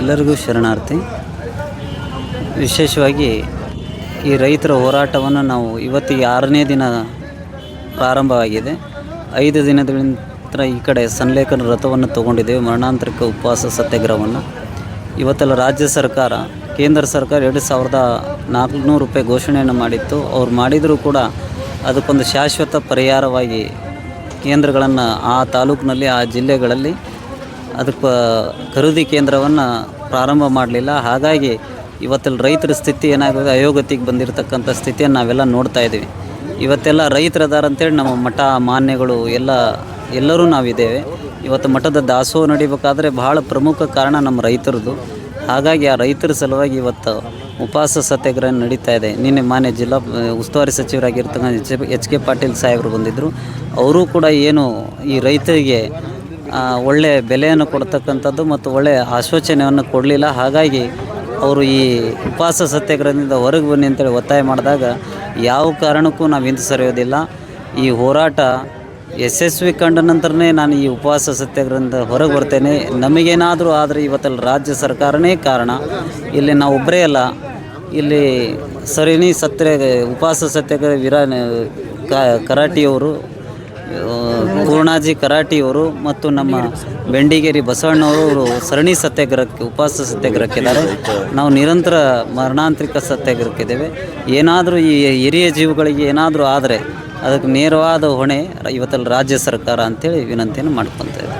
ಎಲ್ಲರಿಗೂ ಶರಣಾರ್ಥಿ. ವಿಶೇಷವಾಗಿ ಈ ರೈತರ ಹೋರಾಟವನ್ನು ನಾವು ಇವತ್ತಿಗೆ ಆರನೇ ದಿನ ಪ್ರಾರಂಭವಾಗಿದೆ. ಐದು ದಿನಗಳಿಂದ ಈ ಕಡೆ ಸನ್ಲೇಖನ ರಥವನ್ನು ತಗೊಂಡಿದ್ದೇವೆ. ಮರಣಾಂತರಿಕ ಉಪವಾಸ ಸತ್ಯಾಗ್ರಹವನ್ನು. ಇವತ್ತೆಲ್ಲ ರಾಜ್ಯ ಸರ್ಕಾರ, ಕೇಂದ್ರ ಸರ್ಕಾರ ಎರಡು ಸಾವಿರದ ನಾಲ್ಕುನೂರು ರೂಪಾಯಿ ಘೋಷಣೆಯನ್ನು ಮಾಡಿತ್ತು. ಅವ್ರು ಮಾಡಿದರೂ ಕೂಡ ಅದಕ್ಕೊಂದು ಶಾಶ್ವತ ಪರಿಹಾರವಾಗಿ ಕೇಂದ್ರಗಳನ್ನು ಆ ತಾಲೂಕಿನಲ್ಲಿ, ಆ ಜಿಲ್ಲೆಗಳಲ್ಲಿ ಅದಕ್ಕೆ ಖರೀದಿ ಕೇಂದ್ರವನ್ನು ಪ್ರಾರಂಭ ಮಾಡಲಿಲ್ಲ. ಹಾಗಾಗಿ ಇವತ್ತಲ್ಲಿ ರೈತರ ಸ್ಥಿತಿ ಏನಾಗಿದೆ ಅಯೋಗತಿಗೆ ಬಂದಿರತಕ್ಕಂಥ ಸ್ಥಿತಿಯನ್ನು ನಾವೆಲ್ಲ ನೋಡ್ತಾ ಇದ್ದೀವಿ. ಇವತ್ತೆಲ್ಲ ರೈತರದಾರ ಅಂತೇಳಿ ನಮ್ಮ ಮಠ, ಮಾನ್ಯಗಳು ಎಲ್ಲ, ಎಲ್ಲರೂ ನಾವಿದ್ದೇವೆ. ಇವತ್ತು ಮಠದ ದಾಸೋಹ ನಡಿಬೇಕಾದ್ರೆ ಬಹಳ ಪ್ರಮುಖ ಕಾರಣ ನಮ್ಮ ರೈತರದು. ಹಾಗಾಗಿ ಆ ರೈತರ ಸಲುವಾಗಿ ಇವತ್ತು ಉಪವಾಸ ಸತ್ಯಾಗ್ರಹ ನಡೀತಾ ಇದೆ. ನಿನ್ನೆ ಮಾನ್ಯ ಜಿಲ್ಲಾ, ಉಸ್ತುವಾರಿ ಸಚಿವರಾಗಿರ್ತಕ್ಕಂಥ ಎಚ್ ಎಚ್ ಕೆ ಪಾಟೀಲ್ ಸಾಹೇಬರು ಬಂದಿದ್ದರು ಅವರು ಕೂಡ ಏನು ಈ ರೈತರಿಗೆ ಒಳ್ಳೆಯ ಬೆಲೆಯನ್ನು ಕೊಡ್ತಕ್ಕಂಥದ್ದು ಮತ್ತು ಒಳ್ಳೆಯ ಆಶ್ವಾಸನೆಯನ್ನು ಕೊಡಲಿಲ್ಲ. ಹಾಗಾಗಿ ಅವರು ಈ ಉಪವಾಸ ಸತ್ಯಾಗ್ರಹದಿಂದ ಹೊರಗೆ ಬನ್ನಿ ಅಂತೇಳಿ ಒತ್ತಾಯ ಮಾಡಿದಾಗ ಯಾವ ಕಾರಣಕ್ಕೂ ನಾವು ಹಿಂದೆ ಸರಿಯೋದಿಲ್ಲ. ಈ ಹೋರಾಟ ಯಶಸ್ವಿ ಕಂಡ ನಂತರನೇ ನಾನು ಈ ಉಪವಾಸ ಸತ್ಯಾಗ್ರಹದಿಂದ ಹೊರಗೆ ಬರ್ತೇನೆ. ನಮಗೇನಾದರೂ ಆದರೆ ಇವತ್ತಲ್ಲಿ ರಾಜ್ಯ ಸರ್ಕಾರನೇ ಕಾರಣ. ಇಲ್ಲಿ ನಾವು ಒಬ್ಬರೇ ಅಲ್ಲ. ಇಲ್ಲಿ ಸರಿನಿ ಸತ್ಯ ಉಪವಾಸ ಸತ್ಯಾಗ್ರಹ ವಿರಾ ಕರಾಟಿಯವರು ಪೂರ್ಣಾಜಿ ಕರಾಟಿಯವರು ಮತ್ತು ನಮ್ಮ ಬೆಂಡಿಗೇರಿ ಬಸವಣ್ಣವರು ಸರಣಿ ಸತ್ಯಾಗ್ರಹಕ್ಕೆ, ಉಪವಾಸ ಸತ್ಯಾಗ್ರಹಕ್ಕಿದ್ದಾರೆ ನಾವು ನಿರಂತರ ಮರಣಾಂತರಿಕ ಸತ್ಯಾಗ್ರಹಕ್ಕಿದ್ದೇವೆ ಏನಾದರೂ ಈ ಹಿರಿಯ ಜೀವಗಳಿಗೆ ಏನಾದರೂ ಆದರೆ ಅದಕ್ಕೆ ನೇರವಾದ ಹೊಣೆ ಇವತ್ತಲ್ಲಿ ರಾಜ್ಯ ಸರ್ಕಾರ ಅಂತೇಳಿ ವಿನಂತಿಯನ್ನು ಮಾಡ್ಕೊತಾ ಇದ್ದೇವೆ.